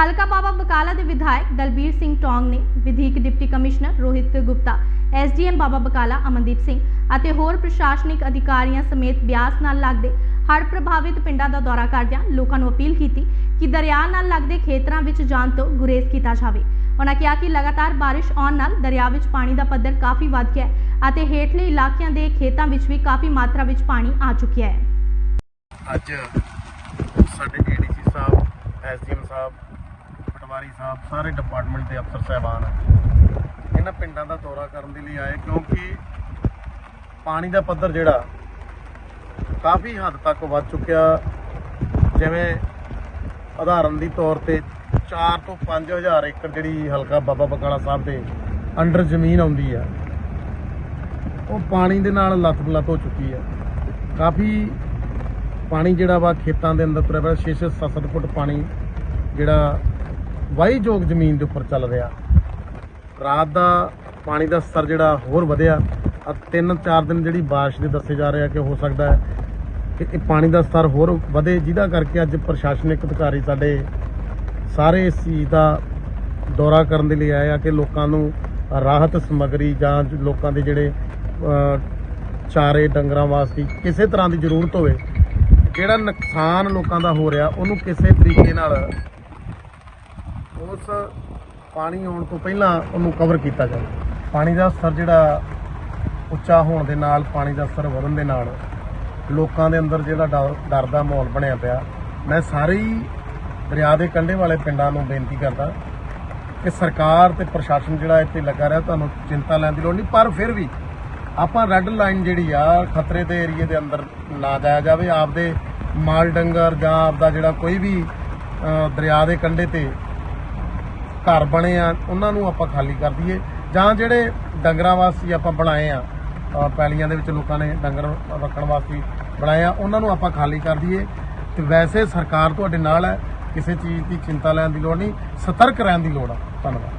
ਹਲਕਾ ਬਾਬਾ ਬਕਾਲਾ ਦੇ ਵਿਧਾਇਕ ਦਲਬੀਰ ਸਿੰਘ ਟੌਂਗ ਨੇ ਵਿਧੀਕ deputy commissioner Rohit Gupta, SDM Baba Bakala Amandeep Singh ਅਤੇ ਹੋਰ ਪ੍ਰਸ਼ਾਸਨਿਕ ਅਧਿਕਾਰੀਆਂ ਸਮੇਤ ਬਿਆਸ ਨਾਲ ਲੱਗਦੇ ਹੜ੍ਹ ਪ੍ਰਭਾਵਿਤ ਪਿੰਡਾਂ ਦਾ ਦੌਰਾ ਕਰਦਿਆਂ ਲੋਕਾਂ ਨੂੰ ਅਪੀਲ ਕੀਤੀ ਕਿ ਦਰਿਆ ਨਾਲ ਲੱਗਦੇ ਖੇਤਰਾਂ ਵਿੱਚ ਜਾਣ ਤੋਂ ਗੁਰੇਜ਼ ਕੀਤਾ ਜਾਵੇ। ਉਹਨਾਂ ਕਿਹਾ ਕਿ ਲਗਾਤਾਰ ਬਾਰਿਸ਼ ਆਉਣ ਨਾਲ ਦਰਿਆ ਵਿੱਚ ਪਾਣੀ ਦਾ ਪੱਧਰ ਕਾਫੀ ਵੱਧ ਗਿਆ ਹੈ ਅਤੇ ਹੇਠਲੇ ਇਲਾਕਿਆਂ ਦੇ ਖੇਤਾਂ ਵਿੱਚ ਵੀ ਕਾਫੀ ਮਾਤਰਾ ਵਿੱਚ ਪਾਣੀ ਆ ਚੁੱਕਿਆ ਹੈ। ਅੱਜ ਸਾਡੇ ਏਡੀਸੀ ਸਾਹਿਬ, ਐਸਡੀਐਮ ਸਾਹਿਬ ਪਟਵਾਰੀ ਸਾਹਿਬ, ਸਾਰੇ ਡਿਪਾਰਟਮੈਂਟ ਦੇ ਅਫਸਰ ਸਹਿਬਾਨ ਇਹਨਾਂ ਪਿੰਡਾਂ ਦਾ ਦੌਰਾ ਕਰਨ ਦੇ ਲਈ ਆਏ, ਕਿਉਂਕਿ ਪਾਣੀ ਦਾ ਪੱਧਰ ਜਿਹੜਾ ਕਾਫੀ ਹੱਦ ਤੱਕ ਵੱਧ ਚੁੱਕਿਆ। ਜਿਵੇਂ ਉਦਾਹਰਨ ਦੀ ਤੌਰ ਤੇ 4 ਤੋਂ 5000 ਏਕੜ ਜਿਹੜੀ ਹਲਕਾ ਬਾਬਾ ਬਕਾਲਾ ਸਾਹਿਬ ਦੇ ਅੰਡਰ ਜ਼ਮੀਨ ਆਉਂਦੀ ਆ, ਉਹ ਪਾਣੀ ਦੇ ਨਾਲ ਲੱਤ-ਲੱਤ ਹੋ ਚੁੱਕੀ ਆ। ਕਾਫੀ ਪਾਣੀ ਜਿਹੜਾ ਵਾ ਖੇਤਾਂ ਦੇ ਅੰਦਰ ਤੁਰਿਆ ਪਿਆ 6-6 7-7 ਫੁੱਟ ਪਾਣੀ ਜਿਹੜਾ ਵਾਹੀਯੋਗ ਜ਼ਮੀਨ ਦੇ ਉੱਪਰ ਚੱਲ ਰਿਹਾ। ਰਾਤ ਦਾ ਪਾਣੀ ਦਾ ਸਤਰ ਜਿਹੜਾ ਹੋਰ ਵਧਿਆ ਆ ਤਿੰਨ ਚਾਰ ਦਿਨ ਜਿਹੜੀ ਬਾਰਿਸ਼ ਦੇ ਦੱਸੇ ਜਾ ਰਿਹਾ ਕਿ ਹੋ ਸਕਦਾ ਹੈ ਕਿ ਇਹ ਪਾਣੀ ਦਾ ਸਤਰ ਹੋਰ ਵਧੇ, ਜਿਹਦਾ ਕਰਕੇ ਅੱਜ ਪ੍ਰਸ਼ਾਸਨਿਕ ਅਧਿਕਾਰੀ ਸਾਡੇ ਸਾਰੇ ਇਸ ਚੀਜ਼ ਦਾ ਦੌਰਾ ਕਰਨ ਦੇ ਲਈ ਆਏ ਆ ਕਿ ਲੋਕਾਂ ਨੂੰ ਰਾਹਤ ਸਮੱਗਰੀ ਜਾਂ ਲੋਕਾਂ ਦੇ ਜਿਹੜੇ ਚਾਰੇ ਡੰਗਰਾਂ ਵਾਸਤੇ ਕਿਸੇ ਤਰ੍ਹਾਂ ਦੀ ਜ਼ਰੂਰਤ ਹੋਵੇ, ਜਿਹੜਾ ਨੁਕਸਾਨ ਲੋਕਾਂ ਦਾ ਹੋ ਰਿਹਾ, ਉਹਨੂੰ ਕਿਸੇ ਤਰੀਕੇ ਨਾਲ ਉਸ ਪਾਣੀ ਆਉਣ ਤੋਂ ਪਹਿਲਾਂ ਉਹਨੂੰ ਕਵਰ ਕੀਤਾ ਜਾਵੇ। ਪਾਣੀ ਦਾ ਸਤਰ ਜਿਹੜਾ ਉੱਚਾ ਹੋਣ ਦੇ ਨਾਲ ਪਾਣੀ ਦਾ ਸਤਰ ਵਧਣ ਦੇ ਨਾਲ ਲੋਕਾਂ ਦੇ ਅੰਦਰ ਜਿਹੜਾ ਡਰ ਡਰ ਦਾ ਮਾਹੌਲ ਬਣਿਆ ਪਿਆ। ਮੈਂ ਸਾਰੇ ਹੀ ਦਰਿਆ ਦੇ ਕੰਢੇ ਵਾਲੇ ਪਿੰਡਾਂ ਨੂੰ ਬੇਨਤੀ ਕਰਦਾ ਕਿ ਸਰਕਾਰ ਤੇ ਪ੍ਰਸ਼ਾਸਨ ਜਿਹੜਾ ਇੱਥੇ ਲੱਗਾ ਰਿਹਾ, ਤੁਹਾਨੂੰ ਚਿੰਤਾ ਲੈਣ ਦੀ ਲੋੜ ਨਹੀਂ। ਪਰ ਫਿਰ ਵੀ ਆਪਾਂ ਰੈੱਡ ਲਾਈਨ ਜਿਹੜੀ ਆ, ਖਤਰੇ ਦੇ ਏਰੀਏ ਦੇ ਅੰਦਰ ਨਾ ਜਾਇਆ ਜਾਵੇ। ਆਪਦੇ ਮਾਲ ਡੰਗਰ ਜਾਂ ਆਪਦਾ ਜਿਹੜਾ ਕੋਈ ਵੀ ਦਰਿਆ ਦੇ ਕੰਢੇ ਤੇ ਘਰ ਬਣੇ ਆ, ਉਹਨਾਂ ਨੂੰ ਆਪਾਂ ਖਾਲੀ ਕਰ ਦਈਏ। ਜਾਂ ਜਿਹੜੇ ਡੰਗਰਾਂ ਵਾਸਤੇ ਆਪਾਂ ਬਣਾਏ ਆ ਪੈਲੀਆਂ ਦੇ ਵਿੱਚ ਲੋਕਾਂ ਨੇ ਡੰਗਰ ਰੱਖਣ ਵਾਸਤੇ ਬਣਾਏ ਆ, ਉਹਨਾਂ ਨੂੰ ਆਪਾਂ ਖਾਲੀ ਕਰ ਦਈਏ। ਤੇ ਵੈਸੇ ਸਰਕਾਰ ਤੁਹਾਡੇ ਨਾਲ ਹੈ, ਕਿਸੇ ਚੀਜ਼ ਦੀ ਚਿੰਤਾ ਲੈਣ ਦੀ ਲੋੜ ਨਹੀਂ, ਸਤਰਕ ਰਹਿਣ ਦੀ ਲੋੜ ਆ। ਧੰਨਵਾਦ।